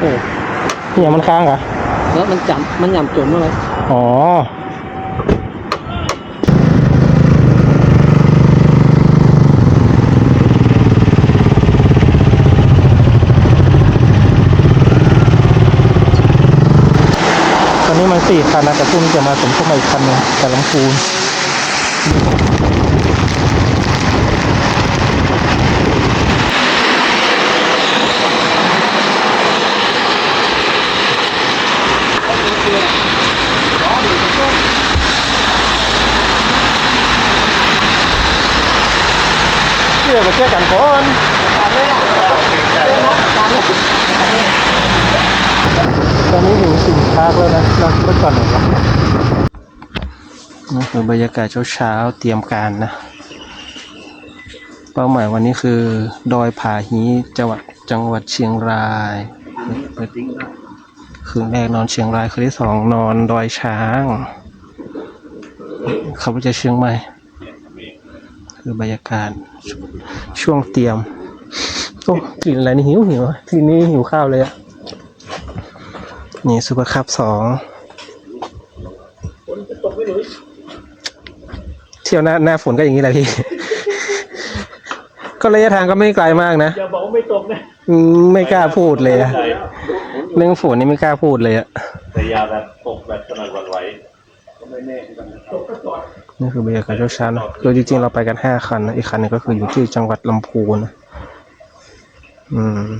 โอ้เนี่ยมันค้างเหรอแล้วมันจำมันยำจมอะไรอ๋อตอนนี้มันสี่คันนะแต่พรุ่งนี้จะมาสมทบมาอีกคันหนึงแต่ลำพูน มาเชื่อกันก่อนตอนนี้ถึงสินค้าแล้วนะเราไปก่อนหน่อยครับนี่คือบรรยากาศเช้าๆเตรียมการนะ เป้าหมายวันนี้คือ ดอยผาฮีจังหวัดจังหวัดเชียงรายคืนแรกนอนเชียงรายคืนที่สองนอนดอยช้าง เขาไปจะเชียงใหม่ คือบรรยากาศช่วงเตรียมโอ้กลิ่นอะไรนี่หิวหิวอะกลิ่นนี้หิวข้าวเลยอะนี่ซูเปอร์คัพสองเที่ยวหน้าหน้าฝนก็อย่างนี้แหละพี่ ก็ระยะทางก็ไม่ไกลมากนะอย่าบอกว่าไม่ตกนะไม่กล้าพูดเลยอะเรื่องฝนนี่ไม่กล้าพูดเลยอะแต่ยาแบบตกแบบสนั่นหวั่นไหวก็ไม่แน่ตกก็จอด นี่คือบรรยากาศเช้าๆนะคือจริงๆเราไปกันห้าคันนะอีกคันหนึงก็คืออยู่ที่จังหวัดลำพูนนะอืม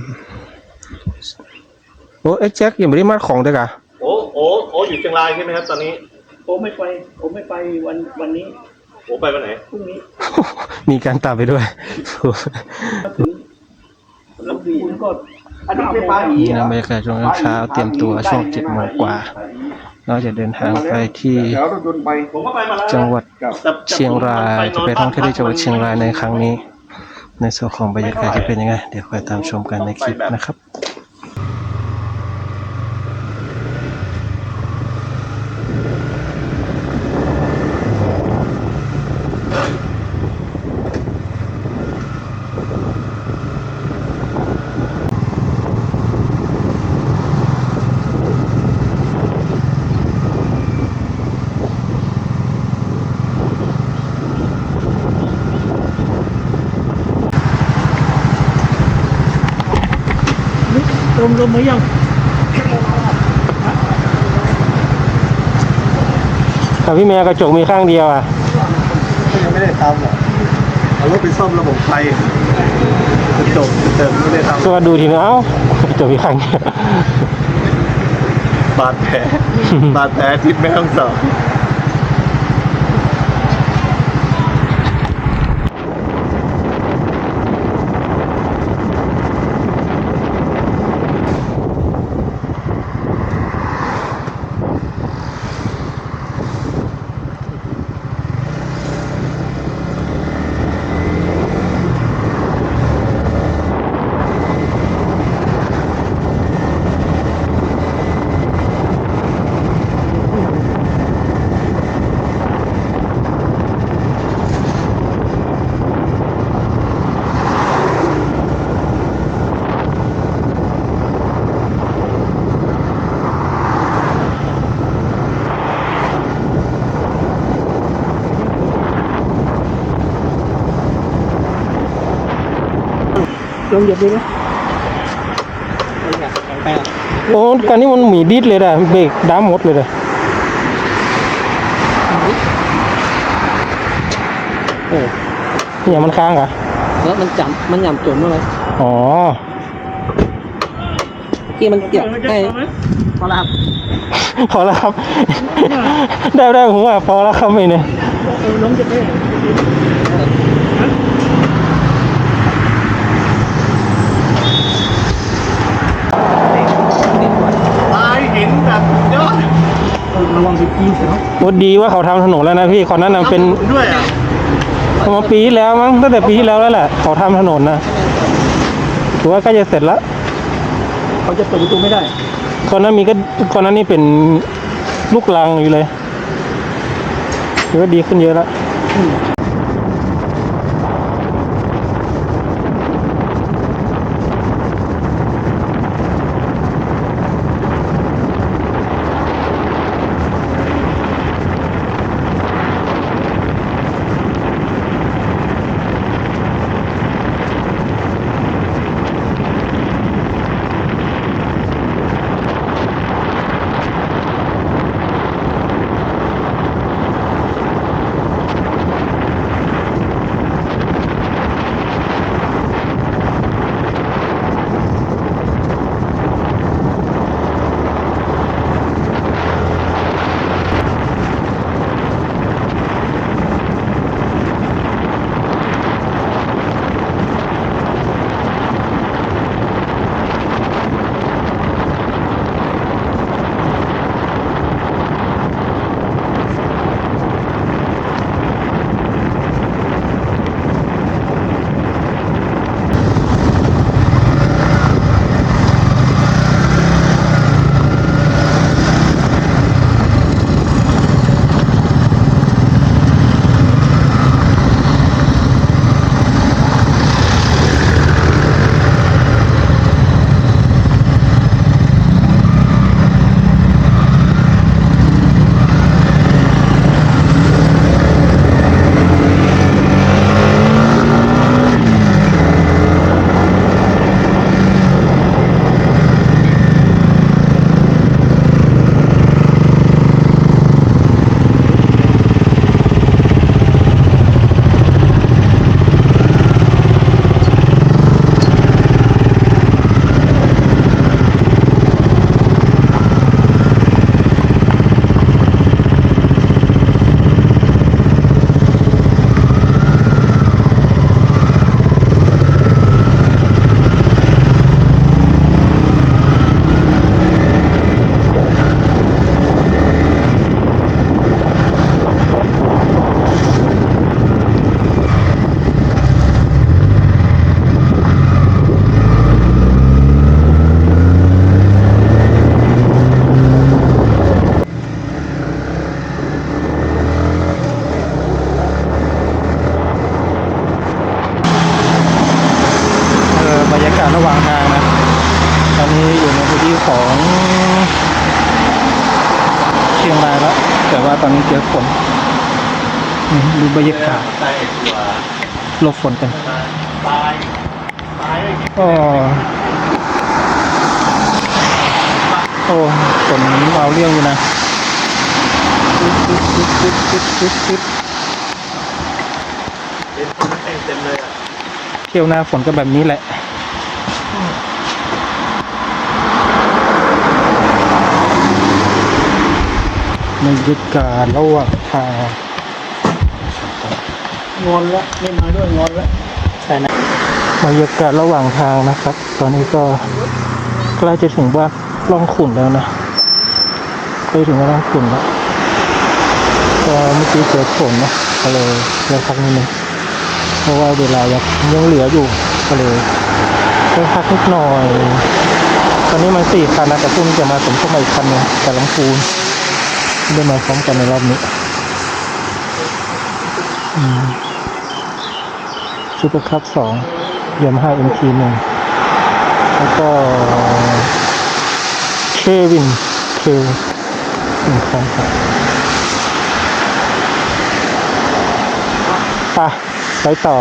โอ้เอ็กแจ็คยังไม่ได้มาของด้วยกะโอ้โอ้โอ้อยู่เชียงรายใช่ไหมครับ ตอนนี้โอ้ไม่ไปโอ้ไม่ไปวันวันนี้โอ้ไปวันไหนพรุ่งนี้ มีการตามไปด้วย ถึงลำพูนก็อั นนี้ไม่ไปนี่นะบรรยากาศช่วงเช้าเตรียมตัวช่วงเจ็ดโมงกว่า เราจะเดินทางไปที่แล้วรถยนต์ไปผมก็ไปมาแล้วจังหวัดแต่เชียงราย จะไปท่องเที่ยวที่จังหวัดเชียงรายในครั้งนี้ ในส่วนของบรรยากาศจะเป็นยังไง เดี๋ยวคอยตามชมกันในคลิปนะครับ ลมลมไหมยังแต่พี่เมียกระจกมีข้างเดียวอะยังไม่ได้ทำหรอกเอารถไปซ่อมระบบไฟกระจกเติมไม่ได้ทก็ดูทีนึงเอ้ากระจกมีข้างเดียวำบาดแผลบาดแผลทิศแม่ต้องสอ บลมหยุดดีไหมไปอะโอ้การนี้มันหมีดิดเลยนะเบรกดำหมดเลยนะโอ้เนี่ยมันค้างเหรอแล้วมันจำมันยำจมอะไรอ๋อที่มันเกี่ยวให้พอละครับพอแล้วครับ ได้ได้ผมว่าพอแล้วครับไม่เนี่ยเออลมจะได้ ลายหินแบบยอด ระวังสิ บปีเสียโอ้ดีว่าเขาทำถนนแล้วนะพี่คนนั้นนะเป็นด้วยอะประมาณปีที่แล้วมั้งตั้งแต่ปีที่แล้วแล้วแหละเขาทำถนนนะถือว่าใกล้จะเสร็จแล้วเขาจะเปิดประตูไม่ได้คนนั้นมีก็คนนั้นนี่เป็นลูกลังอยู่เลยถือว่าดีขึ้นเยอะแล้วอั เจอฝนดูบรรยากาศหลบฝนกันก็โอ้ฝนเอาเรื่องอยู่นะปึ๊บปึ๊บปึ๊บปึ๊บปึ๊บปึ๊บเที่ยวหน้าฝนก็แบบนี้แหละ บรรยากาศระหว่างทางงอนแล้วไม่มาด้วยงอนแล้วบรรยากาศระหว่างทางนะครับ ตอนนี้ก็ใกล้จะถึงบ้านล่องขุนแล้วนะใกล้ถึงบ้านล่องขุนแล้วก็เมื่อกี้เจอฝนนะก็เลยเลิกพักนิดนึงเพราะว่าเวลายังยังเหลืออยู่ก็เลยเลิกพักนิดหน่อย ตอนนี้มันสี่คันนะแต่พุ่งจะมาสมทบอีกคันหนึงแต่ลำพูน ได้มาพร้อมกันในรอบนี้ซูเปอร์คัพสองยามาฮ่าเอ็มทีหนึ่งแล้วก็เควินเคหนึ่งคันครับไปไปต่อ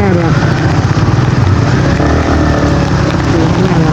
หาข้างหน้าเลย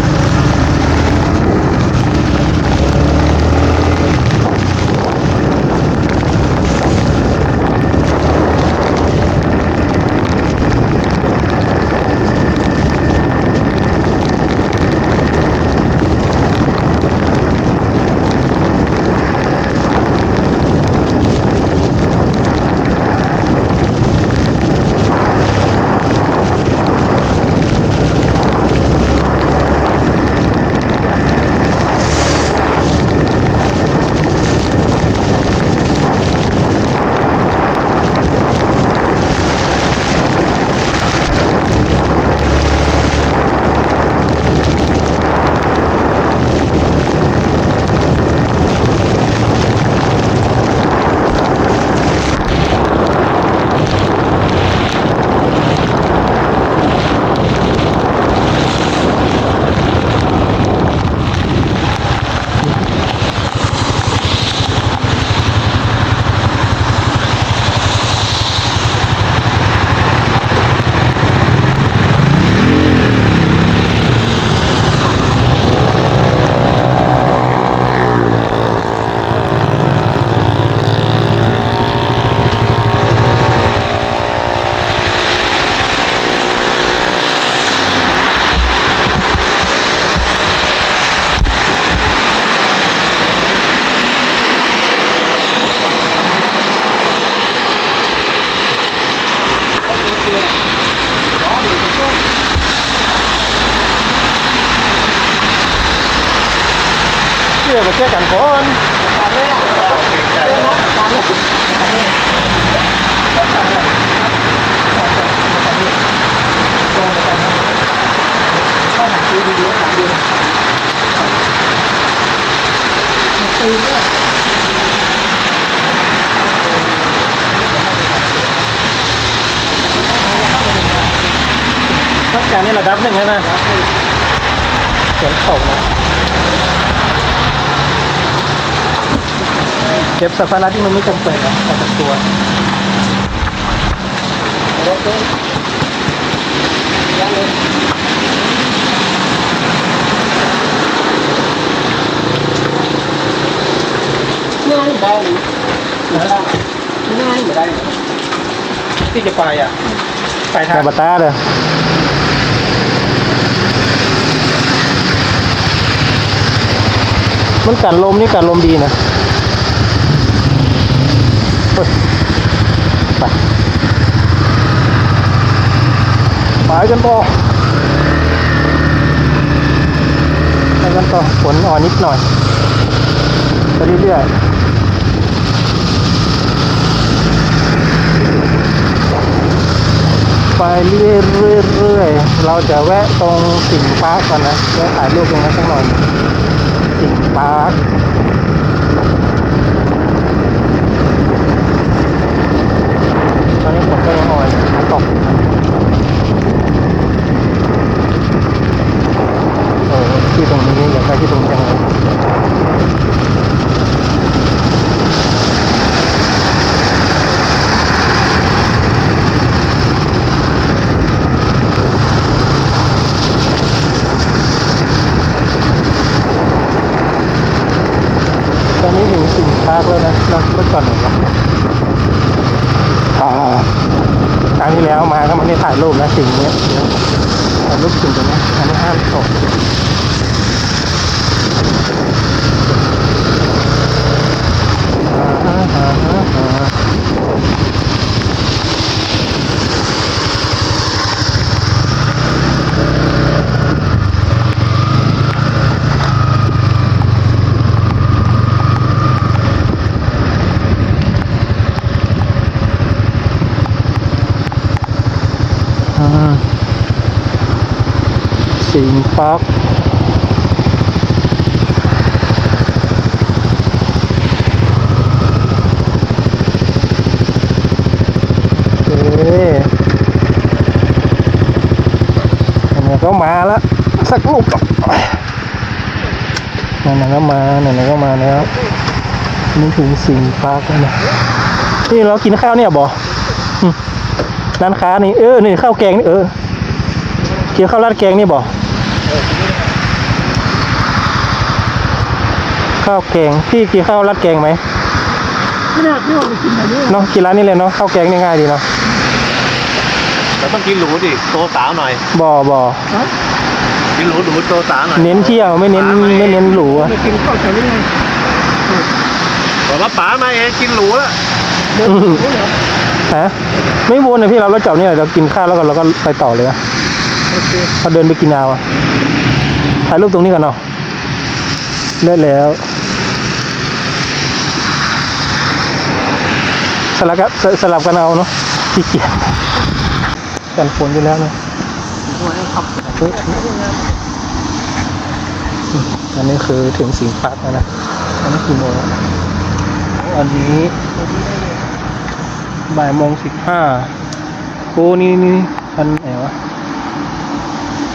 อะดูข้างหน้าละชื่อมาเชื่อกันก่อนทักการนี่ระดับหนึ่งแล้วนะฝนตกนะ เก็บสัมภาระที่มันไม่จำเป็นอะออกจากตัวง่ายได้เลยง่ายได้เลยที่จะไปอะไปทางบัตตาเลยมันกันลมนี่กันลมดีนะเฮ้ยไป ไปกันต่อไปกันต่อฝนอ่อนนิดหน่อยไปเรื่อยๆไปเรื่อยๆเราจะแวะตรงสิงห์ปาร์คก่อนนะแวะถ่ายรูปตรงนั้นสักหน่อยสิงห์ปาร์คตอนนี้ฝนก็ยังอ่อนฝนตกเออที่ตรงนี้อยากได้ที่ตรงนี้จังเลยตอนนี้ถึงสิงห์ปาร์คแล้วนะเราเมื่อก่อนไหนวะอ่าครั้งที่แล้วมาก็ไมันได้ถ่ายรูปนะสิ่งเนี้ยเดี๋ยวถ่ายรูปสิ่งตรงนี้อันนี้ห้ามตก อ่าสิงห์ ปาร์คโอเคอันก็มาแล้วสักลูกนั่นก็มานั่นก็มาแล้วนี่ถึงสิงห์ปาร์คแล้วนะนี่เรากินข้าวเนี่ยบอร้านค้านี่เออนี่ข้าวแกงนี่เออเกี่ยวข้าวราดแกงนี่บอ ข้าวแกงพี่กินข้าวราดแกงไหมไม่น่าพี่ว่าไปกินอะไรเนี่ยเนาะกินร้านนี้เลยเนาะข้าวแกงนี่ง่ายดีเนาะเราต้องกินหรูดิโตสาวหน่อยบ่บ่กินหรูหรูโตสาวหน่อยเน้นเที่ยวไม่เน้นไม่เน้นหรูอะไปกินข้าวแกงได้ไงบอกว่าป๋ามาเองกินหรูแล้วอืมฮะไม่วนนะพี่เราเราจอดเนี่ยเรากินข้าวแล้วก็เราก็ไปต่อเลยนะเราเดินไปกินเอาอะถ่ายรูปตรงนี้กันเนาะเลิศแล้ว สลับกันสลับกันเอาเนาะขี้เกียจกันฝนอยู่แล้วเนาะอันนี้คือถึงสิงห์ปาแล้วนะอันนี้กี่โมงอันนี้บ่ายโมงสิบห้าโอ้นี่นี่อันไหนวะ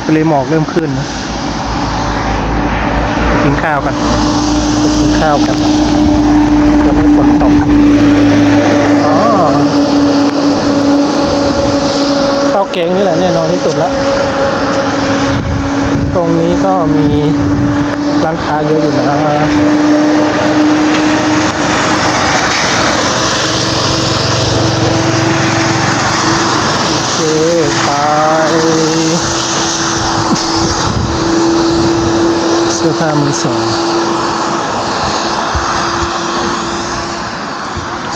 ทะเลหมอกเริ่มขึ้นนะกินข้าวกันกินข้าวกันจะไม่ฝนตก อ๋อข้าวแกงนี่แหละแน่นอนที่สุดละตรงนี้ก็มีร้านค้าเยอะอยู่นะโอเคไปเสื้อผ้ามือสอง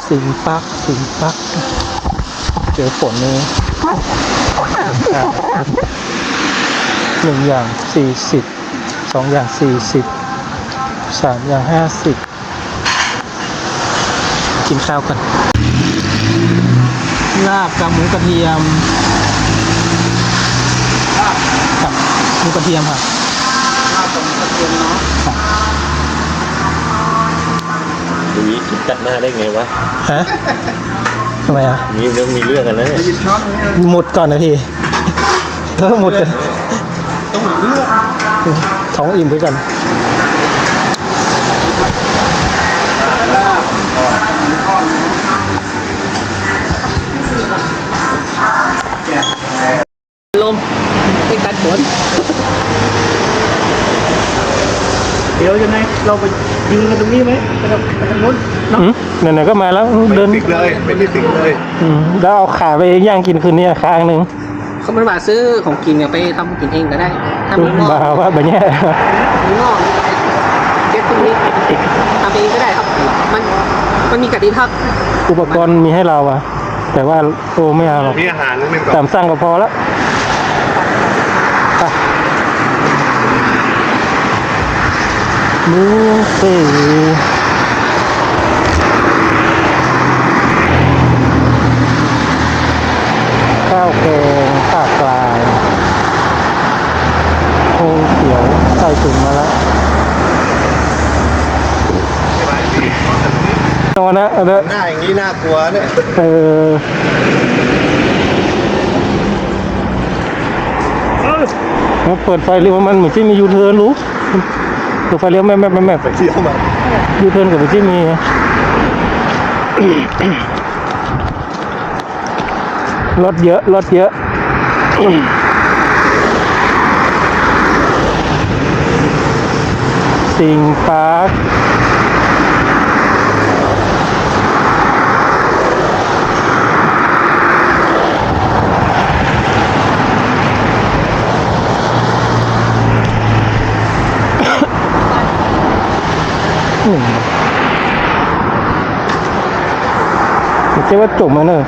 สิงปักสิงปัก เจอฝนเลยหนึ่งอย่างสี่สิบสองอย่างสี่สิบสามอย่างห้าสิบกินข้าวกันลาบกับหมูกระเทียมกับหมูกระเทียมครับลาบกับกระเทียมเนาะ อย่างนี้จัดหน้าได้ไงวะฮะทำไมอะมีเรื่องมีเรื่องกันนะเนี่ยหยิบช้อนนี้หมดก่อนนะพี่เออหมดกันต้องหมุนเลือกท้องอิ่มไปก่อนลมไอ้การฝนเดี๋ยวยังไงเราไป ยืนกันตรงนี้ไหมไปทางไปทางนู้นอืมไหนๆก็มาแล้วเดินติดเลยไม่ได้ติดเลยอืมแล้วเอาขาไปย่างกินคืนนี้ข้างหนึ่งเขาไม่มาซื้อของกินเนี่ยไปทำกินเองก็ได้ถ้ามีหม้อบาว่าแบบเนี้ยมีหม้อมีอะไรเก็บตรงนี้ทำเองก็ได้ครับ มันมันมีกติกาครับอุปกรณ์มีให้เราอะแต่ว่าโอ้ไม่เอาหรอกมีอาหารนิดนึงก่อน ตามสั่งก็พอแล้วไปห มูเป๋ข้าวแกงภาคกลางโคงเขียวใส่ถุงมาแล้วนอนนะเอาเถอะหน้าอย่างนี้น่ากลัวเนี่ยเออมาเปิดไฟเลี้ยวมันเหมือนที่มียูเทิร์นรู้เปิ ดไฟเลี้ยวแม่แม่แม่แม่ไปเที่ยวมายูเทิร์นกับเหมือนที่มีรถเยอะรถเยอะสิงปาร์ค ไม่ใช่ว่าจบมาเนอะ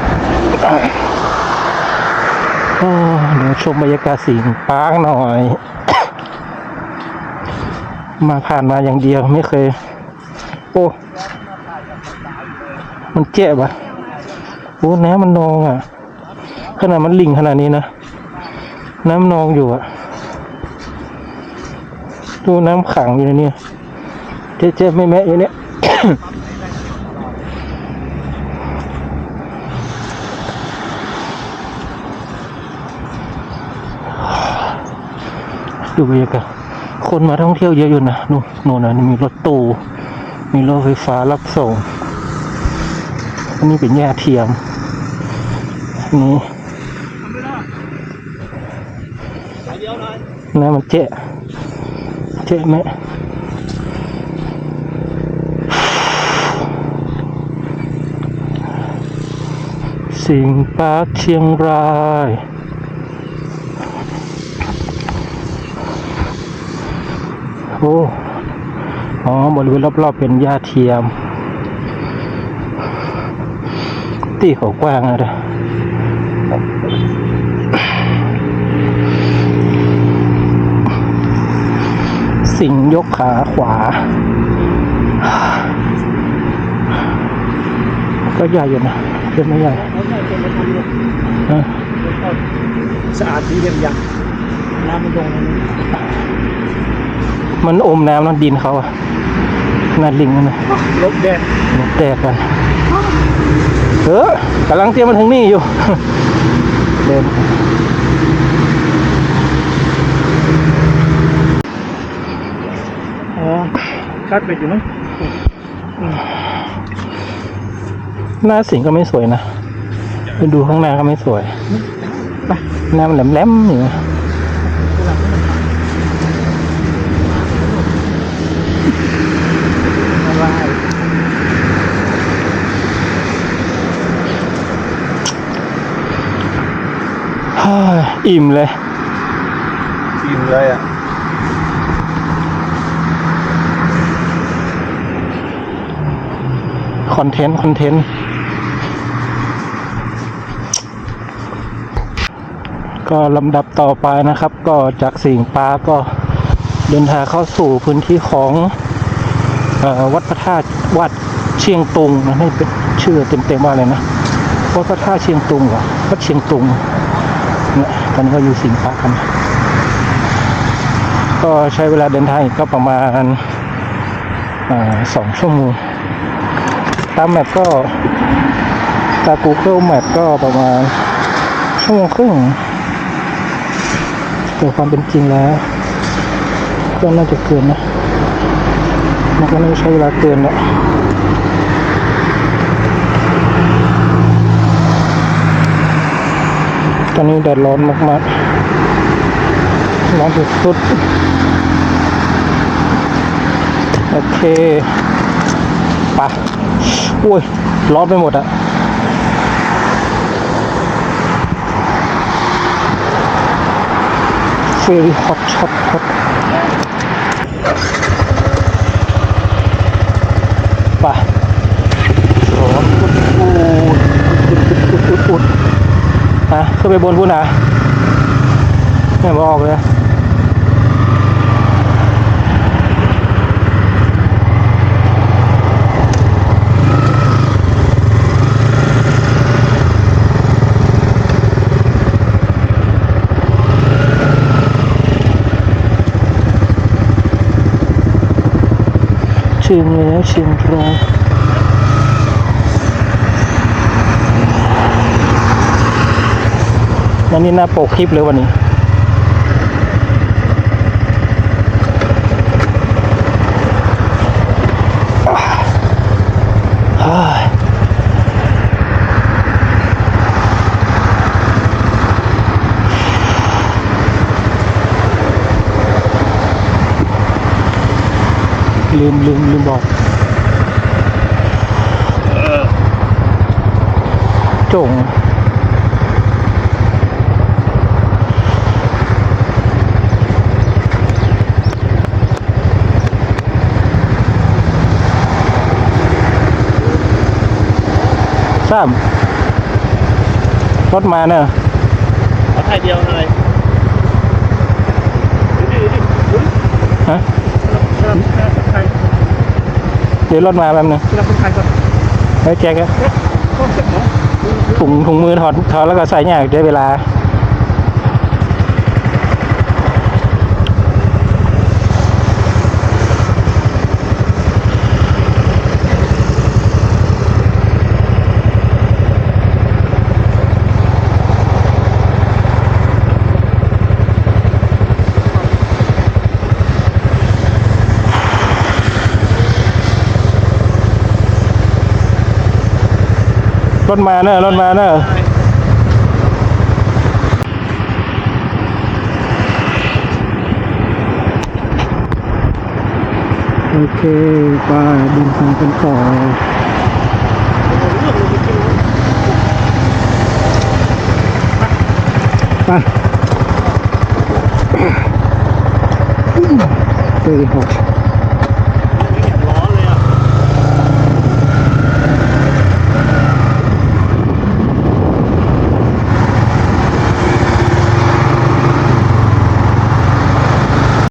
เดี๋ยวชมบรรยากาศสิงปาร์คหน่อย มาผ่านมาอย่างเดียวไม่เคย โอ้ มันเจ็บอะโอ้น้ำมันนองอะ ขนาดมันลิงขนาดนี้นะ น้ำนองอยู่อะ ดูน้ำขังอยู่ในนี้เจ๊เจ๊ไม่แม่อยู่เนี่ย ดูบรรยากาศคนมาท่องเที่ยวเยอะอยู่นะนู่นนู่นนะมีรถตู้มีรถไฟฟ้ารับส่งอันนี้เป็นหญ้าเทียมอันนี้น้ำมันเจ๊ะเจ๊ะไหมสิงห์ปาร์คเชียงราย โอ้อ๋อบริเวณรอบๆเป็นหญ้าเทียม ที่เขากว้างอะนะสิงยกขาขวา ก็ใหญ่อยู่นะเป็นไม่ใหญ่สะอาดดีเยี่ยมยังน้ำมันลงนี้ มันอมน้ำนั่นดินเขาอะนาลิงนั่นนะลบแดดมันแตกกันเออกำลังเตรียมมาถึงนี่อยู่ เดินอ๋อคาดเป็ดอยู่มั้งหน้าสิงก็ไม่สวยนะ ไปดูข้างหน้าก็ไม่สวยไปหน้ามันแหลมๆอยู่นะเฮ้ย อิ่มเลยทีมเลยอะ คอนเทนต์ คอนเทนต์ ก็ลำดับต่อไปนะครับ ก็จากสิงห์ปาร์คก็เดินทางเข้าสู่พื้นที่ของเอ่อวัดพระธาตุวัดเชียงตุงนะนี่เป็นชื่อเต็มๆว่าอะไรนะวัดพระธาตุเชียงตุงเหรอวัดเชียงตุง เนี่ยตอนนี้ก็อยู่สิงห์พระกัน ก็ใช้เวลาเดินทางอีกก็ประมาณอาสองชั่วโมงตามแมปก็ตา Google Map ก็ประมาณชั่วโมงครึ่งแต่ความเป็นจริงแล้วก็น่าจะเกินนะมันก็น่าจะใช้เวลาเกินแหละ ตอนนี้แดดร้อนมากๆร้อนสุดๆโอเคไปะอุ้ยร้อนไปหมดอะ very hot hot hot ไปร้อนอุดอุดอุดอุดอุดอุดฮะ ขึ้นไปบนพูนนะไม่บอกเลยถึงแล้วเชียงรา ยวันนี้หน้าปกคลิปเลยวันนี้เฮ้ยลืมลืมลืมบอกจง สาม รถมาเนอะเอาไทยเดียวเลยดูดิดูดิฮะสลับสลับไทยเดี๋ยวรถมาแป๊บนึงสลับไทยก่อนไว้แจ็คอะก็เสร็จเนาะถุงถุงมือถอดถอดแล้วก็ใส่เนี่ยได้เวลา รถมาเนอะรถมาเนอะโอเคไปดินทางกันต่อไปเฮ้ยหก